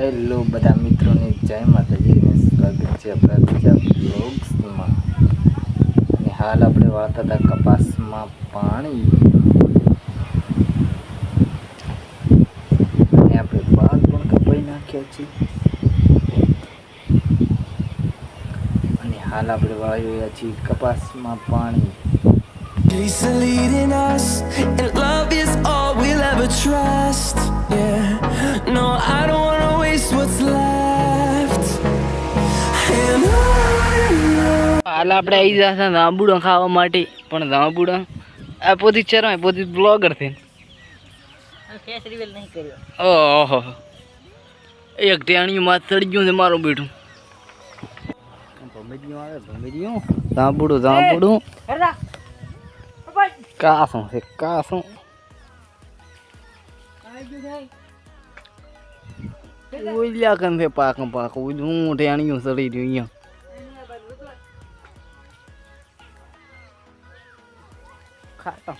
Hello બધા મિત્રોને જય માતાજીને સ્વાગત છે આપણા બીજા બ્લોગ્સમાં અને હાલ આપણે વાળતા હતા કપાસમાં પાણી. અને આપણે બાદ પણ કપાઈ નાખ્યા છે. અને હાલ આપણે વાળી રહ્યા છીએ કપાસમાં પાણી. હાલ આપણે આવી જશે જાંબુડો ખાવા માટે. પણ જાંબુડો આ પોતી ચરવાય પોતી બ્લોગર થઈને. ઓહો. એક ટેણીયું માં ચડી ગયું છે મારું બેઠું ભમેડિયું આવે ભમેડિયું જાંબુડું જાંબુડું કાસું છે કાસું. ઓલ્યા કન છે પાક પાક હું ટેણીયું ચડી રહ્યું અહીંયા. 看啊